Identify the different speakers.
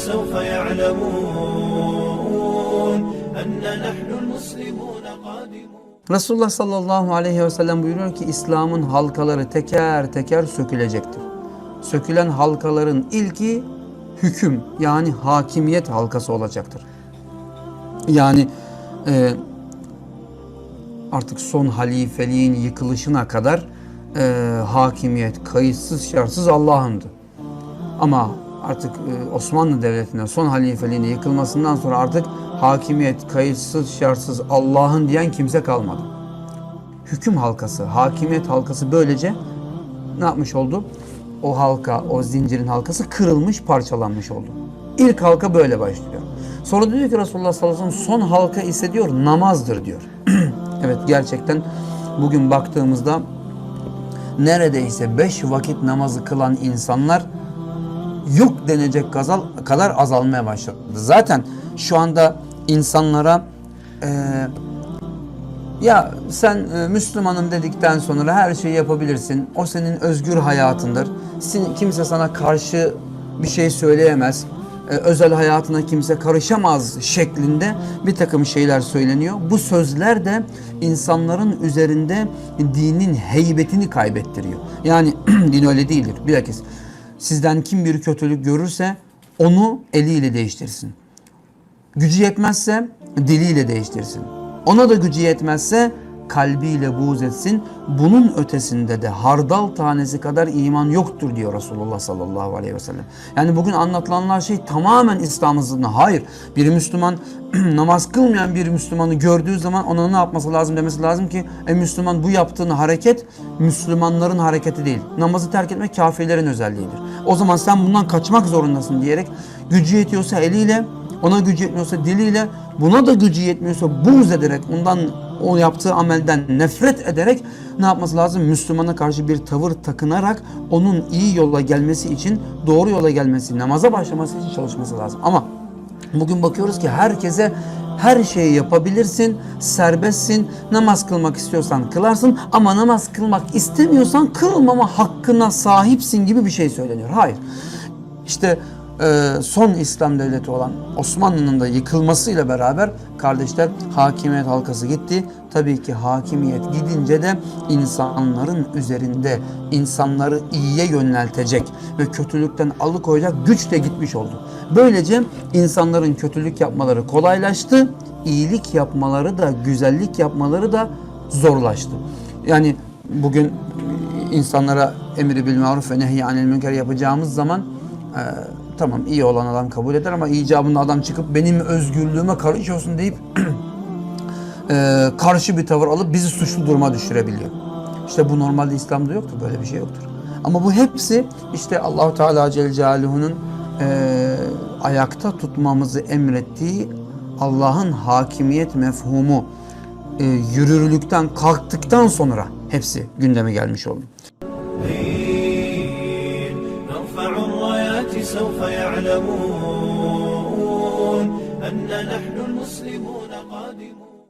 Speaker 1: سوف يعلمون أن نحن المسلمون قادمون
Speaker 2: Resulullah sallallahu aleyhi ve sellem buyuruyor ki İslam'ın halkaları teker teker sökülecektir. Sökülen halkaların ilki hüküm yani hakimiyet halkası olacaktır. Yani e, artık son halifeliğin yıkılışına kadar e, hakimiyet kayıtsız şartsız Allah'ındı. Ama artık e, Osmanlı Devleti'nin son halifeliğinin yıkılmasından sonra artık hakimiyet kayıtsız şartsız Allah'ın diyen kimse kalmadı. Hüküm halkası, hakimiyet halkası böylece ne yapmış oldu? O halka, o zincirin halkası kırılmış, parçalanmış oldu. İlk halka böyle başlıyor. Sonra diyor ki Resulullah sallallahu aleyhi ve sellem son halka ise diyor namazdır diyor. evet gerçekten bugün baktığımızda neredeyse beş vakit namazı kılan insanlar yok denecek kazal, kadar azalmaya başladı. Zaten şu anda insanlara e, ya sen e, Müslümanım dedikten sonra her şeyi yapabilirsin. O senin özgür hayatındır. Sin- kimse sana karşı bir şey söyleyemez. E, özel hayatına kimse karışamaz şeklinde bir takım şeyler söyleniyor. Bu sözler de insanların üzerinde dinin heybetini kaybettiriyor. Yani din öyle değildir. Bilakis sizden kim bir kötülük görürse onu eliyle değiştirsin. Gücü yetmezse diliyle değiştirsin. Ona da gücü yetmezse kalbiyle buğz etsin. Bunun ötesinde de hardal tanesi kadar iman yoktur diyor Resulullah sallallahu aleyhi ve sellem. Yani bugün anlatılanlar şey tamamen İslam'ın. Hayır. Bir Müslüman namaz kılmayan bir Müslümanı gördüğü zaman ona ne yapması lazım demesi lazım ki e Müslüman bu yaptığın hareket Müslümanların hareketi değil. Namazı terk etmek kafirlerin özelliğidir. O zaman sen bundan kaçmak zorundasın diyerek gücü yetiyorsa eliyle ona gücü yetmiyorsa diliyle, buna da gücü yetmiyorsa buğz ederek, ondan o yaptığı amelden nefret ederek ne yapması lazım? Müslümana karşı bir tavır takınarak onun iyi yola gelmesi için, doğru yola gelmesi, namaza başlaması için çalışması lazım. Ama bugün bakıyoruz ki herkese her şeyi yapabilirsin, serbestsin, namaz kılmak istiyorsan kılarsın ama namaz kılmak istemiyorsan kılmama hakkına sahipsin gibi bir şey söyleniyor. Hayır. İşte son İslam devleti olan Osmanlı'nın da yıkılmasıyla beraber kardeşler hakimiyet halkası gitti. Tabii ki hakimiyet gidince de insanların üzerinde insanları iyiye yöneltecek ve kötülükten alıkoyacak güç de gitmiş oldu. Böylece insanların kötülük yapmaları kolaylaştı. iyilik yapmaları da güzellik yapmaları da zorlaştı. Yani bugün insanlara emri bil maruf ve nehy anil münker yapacağımız zaman e, tamam iyi olan adam kabul eder ama icabında adam çıkıp benim özgürlüğüme karışıyorsun deyip e, karşı bir tavır alıp bizi suçlu duruma düşürebiliyor. İşte bu normalde İslam'da yoktur. Böyle bir şey yoktur. Ama bu hepsi işte Allahu Teala Celle Celaluhu'nun e, ayakta tutmamızı emrettiği Allah'ın hakimiyet mefhumu e, yürürlükten kalktıktan sonra hepsi gündeme gelmiş oldu.
Speaker 1: سوف يعلمون أن نحن المسلمون قادمون.